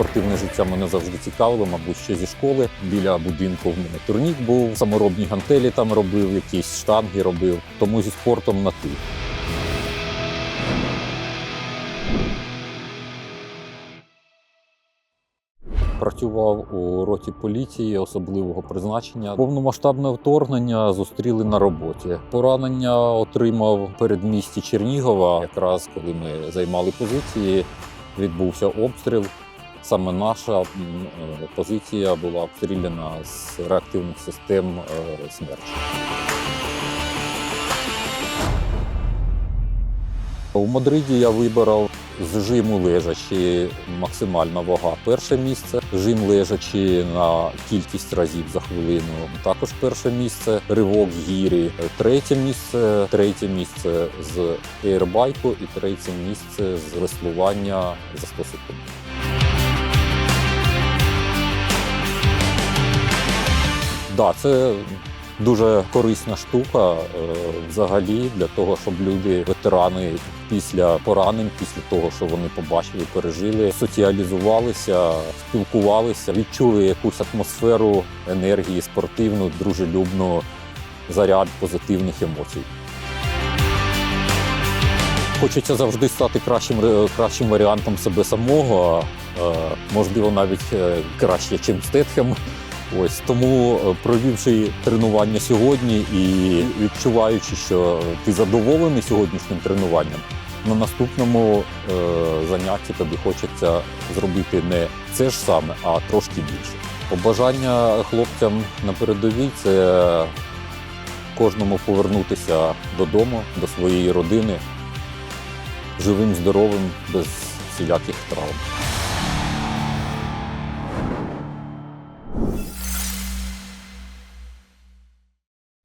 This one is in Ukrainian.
спортивне життя мене завжди цікавило, мабуть, ще зі школи. Біля будинку в мене турнік був, саморобні гантелі там робив, якісь штанги робив. Тому зі спортом на ти. Працював у роті поліції особливого призначення. Повномасштабне вторгнення зустріли на роботі. Поранення отримав передмісті Чернігова. Якраз коли ми займали позиції, відбувся обстріл. Саме наша е, позиція була обстріляна з реактивних систем е, «Смерч». У Мадриді я вибрав з жиму лежачі максимальна вага. Перше місце жим лежачи на кількість разів за хвилину. Також перше місце ривок гірі. Третє місце, третє місце з ейрбайку і третє місце з веслування за 100 секунд. Да, це дуже корисна штука е, взагалі для того, щоб люди, ветерани після поранень, після того, що вони побачили, пережили, соціалізувалися, спілкувалися, відчули якусь атмосферу енергії, спортивну, дружелюбну, заряд позитивних емоцій. Хочеться завжди стати кращим, кращим варіантом себе самого, е, можливо, навіть е, краще, ніж Стетхем. Ось тому, е, провівши тренування сьогодні і відчуваючи, що ти задоволений сьогоднішнім тренуванням, на наступному е, занятті тобі хочеться зробити не це ж саме, а трошки більше. Побажання хлопцям на передовій це кожному повернутися додому, до своєї родини, живим, здоровим, без всіляких травм.